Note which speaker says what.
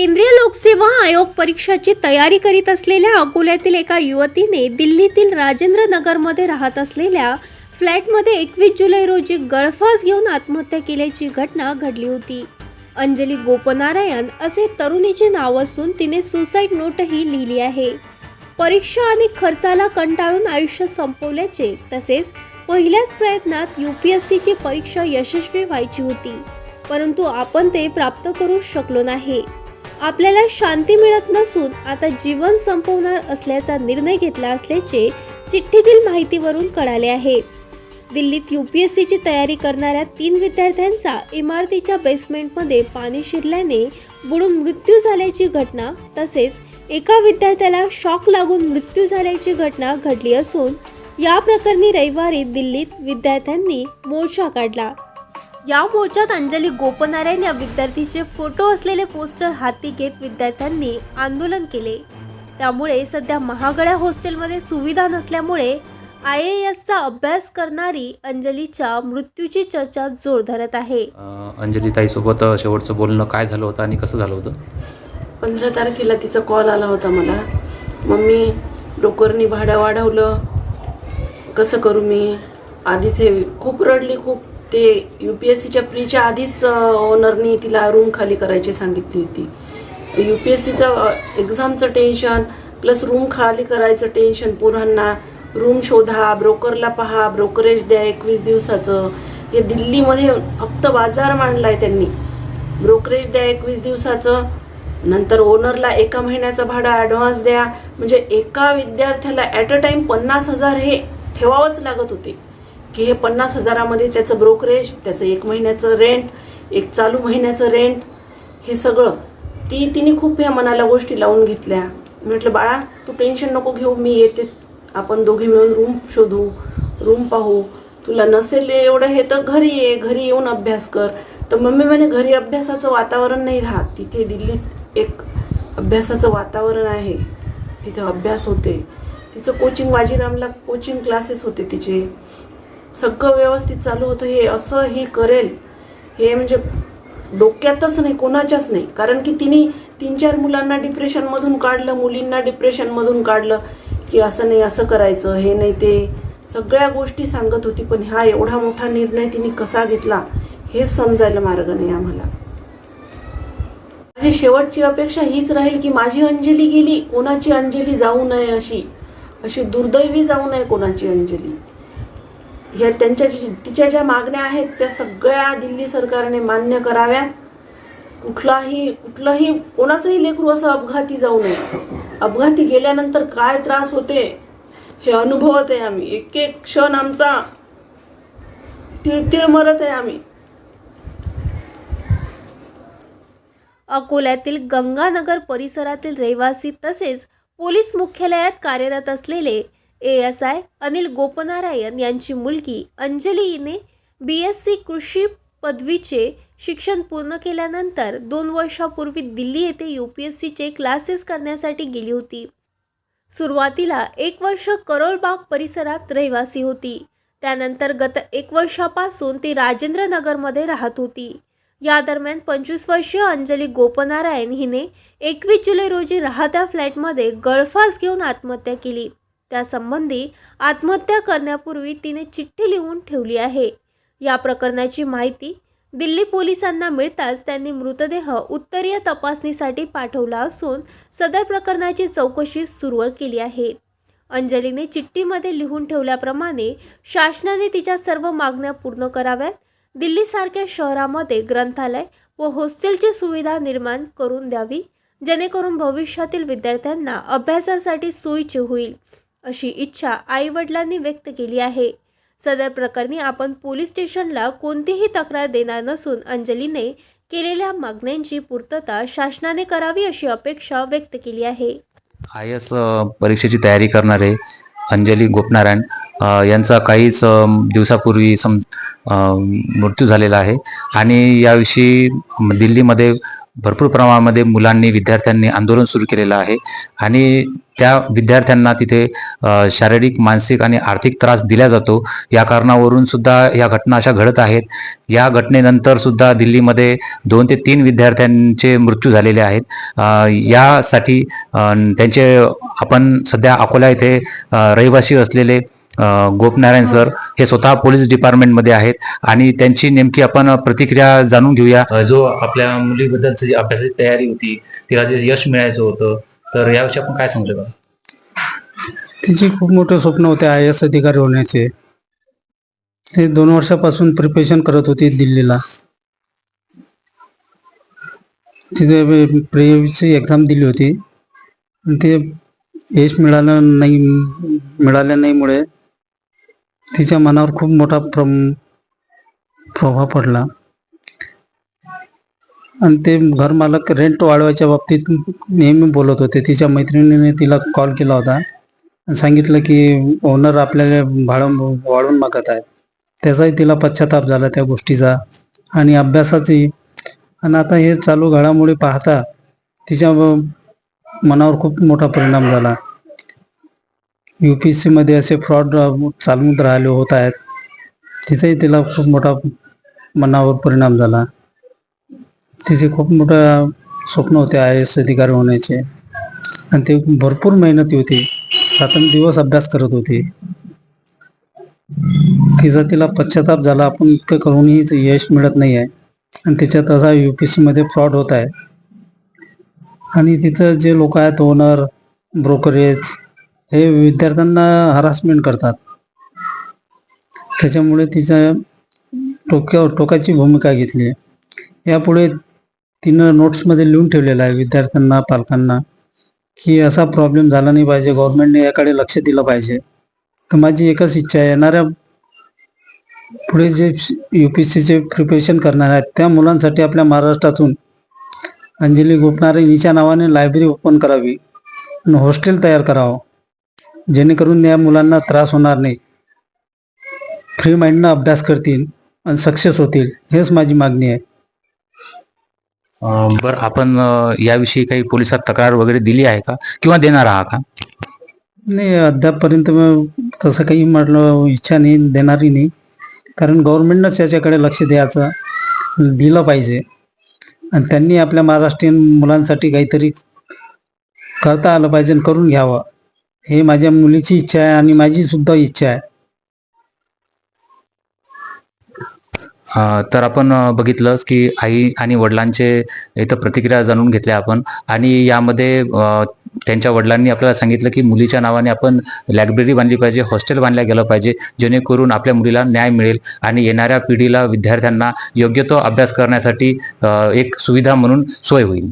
Speaker 1: केंद्रीय लोकसेवा आयोग परीक्षाची तयारी करीत असलेल्या अकोल्यातील एका युवतीने दिल्लीतील राजेंद्र नगरमध्ये राहत असलेल्या फ्लॅटमध्ये एकवीस जुलै रोजी गळफास घेऊन आत्महत्या केल्याची घटना घडली होती. अंजली गोपनारायण असे तरुणीचे नाव असून तिने सुसाईड नोटही लिहिली आहे. परीक्षा आणि खर्चाला कंटाळून आयुष्य संपवल्याचे तसेच पहिल्याच प्रयत्नात यू पी एस सीची परीक्षा यशस्वी व्हायची होती. परंतु आपण ते प्राप्त करू शकलो नाही. आपल्याला शांती मिळत नसून आता जीवन संपवणार असल्याचा निर्णय घेतला असल्याचे चिठ्ठीतील माहितीवरून कळाले आहे. दिल्लीत यू पी एस सीची तयारी करणाऱ्या तीन विद्यार्थ्यांचा इमारतीच्या बेसमेंटमध्ये पाणी शिरल्याने बुडून मृत्यू झाल्याची घटना तसेच एका विद्यार्थ्याला शॉक लागून मृत्यू झाल्याची घटना घडली असून या प्रकरणी रविवारी दिल्लीत विद्यार्थ्यांनी मोर्चा काढला. या मोर्चात अंजली गोपनारायण या विद्यार्थीचे फोटो असलेले पोस्टर हाती घेत विद्यार्थ्यांनी आंदोलन केले. त्यामुळे सध्या महागड्या हॉस्टेलमध्ये सुविधा नसल्यामुळे आय ए एसचा अभ्यास करणारी अंजलीच्या मृत्यूची चर्चा जोर धरत आहे.
Speaker 2: अंजली ताईसोबत शेवटचं बोलणं काय झालं होतं आणि कसं झालं होतं?
Speaker 3: पंधरा तारखेला तिचा कॉल आला होता मला. मम्मी डोकरनी भाडं वाढवलं. कसं करू मी? आधीच हे खूप रडली खूप ते यू पी एस सीच्या प्रीच्या आधीच ओनरनी तिला रूम खाली करायची सांगितली होती. यू पी एस सीचं एक्झामचं टेन्शन प्लस रूम खाली करायचं टेन्शन पोरांना. रूम शोधा ब्रोकरला पहा ब्रोकरेज द्या एकवीस दिवसाचं. हे दिल्लीमध्ये फक्त बाजार मांडलाय त्यांनी. ब्रोकरेज द्या एकवीस दिवसाचं. नंतर ओनरला एका महिन्याचं भाडं ॲडव्हान्स द्या. म्हणजे एका विद्यार्थ्याला ॲट अ टाइम पन्नास हजार हे ठेवावंच लागत होते. की हे पन्नास हजारामध्ये त्याचं ब्रोकरेज त्याचं एक महिन्याचं रेंट एक चालू महिन्याचं रेंट हे सगळं. ती तिने खूप ह्या मनाला गोष्टी लावून घेतल्या. म्हटलं बाळा तू टेन्शन नको घेऊ मी येते. आपण दोघे मिळून रूम शोधू रूम पाहू. तुला नसेल एवढं हे तर घरी ये घरी येऊन अभ्यास कर. तर मम्मी म्हणे घरी अभ्यासाचं वातावरण नाही राहत. तिथे दिल्लीत एक अभ्यासाचं वातावरण आहे. तिथे अभ्यास होते. तिचं कोचिंग वाजीरामला कोचिंग क्लासेस होते तिचे. सगळं व्यवस्थित चालू होतं हे असं ही करेल. हे म्हणजे डोक्यातच नाही कोणाच्याच नाही. कारण की तिने तीन चार मुलांना डिप्रेशनमधून काढलं मुलींना डिप्रेशनमधून काढलं की असं नाही असं करायचं हे नाही ते. सगळ्या गोष्टी सांगत होती पण हा एवढा मोठा निर्णय तिने कसा घेतला हेच समजायला मार्ग नाही आम्हाला. माझी शेवटची अपेक्षा हीच राहील की माझी अंजली गेली कोणाची अंजली जाऊ नये अशी. अशी दुर्दैवी जाऊ नये कोणाची अंजली. ह्या त्यांच्या तिच्या ज्या मागण्या आहेत त्या सगळ्या दिल्ली सरकारने मान्य कराव्यात. कुठलाही कुठलंही कोणाचंही लेकरू असं अपघाती जाऊ नये. अपघाती गेल्यानंतर काय त्रास होते हे अनुभवत आहे आम्ही. एक एक क्षण आमचा तिळतिळ मरत आहे आम्ही.
Speaker 1: अकोल्यातील गंगानगर परिसरातील रहिवासी तसेच पोलीस मुख्यालयात कार्यरत असलेले A S I Anil Gopnarayan यांची मुलगी अंजली हिने बी एस सी कृषी पदवीचे शिक्षण पूर्ण केल्यानंतर दोन वर्षापूर्वी दिल्ली येथे यू पी एस सीचे क्लासेस करण्यासाठी गेली होती. सुरुवातीला एक वर्ष करोलबाग परिसरात रहिवासी होती. त्यानंतर गत एक वर्षापासून ती राजेंद्र नगरमध्ये राहत होती. या दरम्यान पंचवीस वर्षीय अंजली गोपनारायण हिने एकवीस जुलै रोजी राहत्या फ्लॅटमध्ये गळफास घेऊन आत्महत्या केली. त्यासंबंधी आत्महत्या करण्यापूर्वी तिने चिठ्ठी लिहून ठेवली आहे. या प्रकरणाची माहिती दिल्ली पोलिसांना मिळताच त्यांनी मृतदेह उत्तरीय तपासणीसाठी पाठवला असून सदर प्रकरणाची चौकशी सुरू केली आहे. अंजलीने चिठ्ठीमध्ये लिहून ठेवल्याप्रमाणे शासनाने तिच्या सर्व मागण्या पूर्ण कराव्यात दिल्लीसारख्या शहरामध्ये ग्रंथालय व हॉस्टेलची सुविधा निर्माण करून द्यावी जेणेकरून भविष्यातील विद्यार्थ्यांना अभ्यासासाठी सोयीचे होईल. अशी इच्छा आईवडिलांनी व्यक्त केली आहे. सदर प्रकरणी आपण पोलीस स्टेशनला कोणतीही तक्रार देणार नसून अंजलीने केलेल्या मागण्यांची पूर्तता शासनाने करावी अशी अपेक्षा व्यक्त केली आहे.
Speaker 2: आय एस परीक्षेची तयारी करणारे अंजली गोपनारायण यांचा काहीच दिवसापूर्वी सम मृत्यू झालेला आहे. आणि याविषयी दिल्लीमध्ये भरपूर प्रमाणामध्ये मुलांनी विद्यार्थ्यांनी आंदोलन सुरू केलेलं आहे. आणि त्या विद्यार्थ्यांना तिथे शारीरिक मानसिक आणि आर्थिक त्रास दिला जातो. या कारणावरून सुद्धा या घटना अशा घडत आहेत. या घटनेनंतर सुद्धा दिल्लीमध्ये दोन ते तीन विद्यार्थ्यांचे मृत्यू झालेले आहेत. यासाठी त्यांचे आपण सध्या अकोला येथे रहिवासी असलेले गोपनारायण सर हे स्वतः पोलीस डिपार्टमेंटमध्ये आहेत आणि त्यांची नेमकी आपण प्रतिक्रिया जाणून घेऊया. जो आपल्या मुलीबद्दलची जी अभ्यासाची तयारी होती तिला जे यश मिळायचं होतं तर याविषयी आपण काय सांगू शकता
Speaker 4: तिचे खूप मोठे स्वप्न होते आय एस अधिकारी होण्याचे. ते दोन वर्षापासून प्रिपरेशन करत होती दिल्लीला. तिथे प्रेची एक्झाम दिली होती. आणि ते यश मिळालं नाही मिळाल्या नाहीमुळे तिच्या मनावर खूप मोठा प्रम प्रभाव पडला. आणि ते घरमालक रेंट वाढवायच्या बाबतीत नेहमी बोलत होते. तिच्या मैत्रिणीने तिला कॉल केला होता. आणि सांगितलं की ओनर आपल्याला भाडं वाढवून मागत आहे त्याचाही तिला पश्चाताप झाला त्या गोष्टीचा. आणि अभ्यासाची आणि आता हे चालू घडामोडी पाहता तिच्या मनावर खूप मोठा परिणाम झाला. यू पी एस सीमध्ये असे फ्रॉड चालवून राहिले होत आहेत. तिचाही तिला खूप मोठा मनावर परिणाम झाला. तिचे खूप मोठं स्वप्न होते आय एस अधिकारी होण्याचे. आणि ते भरपूर मेहनती होती. दिवस अभ्यास करत होती. तिचा तिला पश्चाताप झाला. आपण इतकं करूनही यश मिळत नाही आहे आणि त्याच्यात असा यू पी एस सीमध्ये फ्रॉड होत आहे. आणि तिथं जे लोक आहेत ओनर ब्रोकरेज हे विद्यार्थ्यांना हरासमेंट करतात. त्याच्यामुळे तिच्या टोक्यावर टोकाची भूमिका घेतली आहे. यापुढे तिनं नोट्समध्ये लिहून ठेवलेलं आहे विद्यार्थ्यांना पालकांना की असा प्रॉब्लेम झाला नाही पाहिजे गव्हर्नमेंटने याकडे लक्ष दिलं पाहिजे. तर माझी एकच इच्छा आहे येणाऱ्या पुढे जे यू पी सीचे प्रिपरेशन करणार आहेत त्या मुलांसाठी आपल्या महाराष्ट्रातून अंजली गोपनारे हिच्या नावाने लायब्ररी ओपन करावी आणि हॉस्टेल तयार करावं. जेणेकरून या मुलांना त्रास होणार नाही. फ्री माइंडनं अभ्यास करतील आणि सक्सेस होतील हेच माझी मागणी आहे.
Speaker 2: बरं आपण याविषयी काही पोलिसात तक्रार वगैरे दिली आहे का? किंवा देणार आहात का?
Speaker 4: नाही अद्यापपर्यंत तसं काही म्हटलं इच्छा नाही देणारी नाही. कारण गव्हर्नमेंटनंच याच्याकडे लक्ष द्यायचं दिलं पाहिजे. आणि त्यांनी आपल्या महाराष्ट्रीयन मुलांसाठी काहीतरी करता आलं पाहिजे आणि करून घ्यावं. हे माझ्या मुलीची इच्छा आहे आणि माझी सुद्धा इच्छा आहे.
Speaker 2: अ, तर आपण अ, बघितलंच की आई आणि वडिलांचे इथं प्रतिक्रिया जाणून घेतल्या आपण. आणि यामध्ये अ, त्यांच्या वडिलांनी आपल्याला सांगितलं की मुलीच्या नावाने आपण लायब्ररी बांधली पाहिजे हॉस्टेल बांधलं गेलं पाहिजे जेणेकरून आपल्या मुलीला न्याय मिळेल आणि येणाऱ्या पिढीला विद्यार्थ्यांना योग्य तो अभ्यास करण्यासाठी अ, एक सुविधा म्हणून सोय होईल.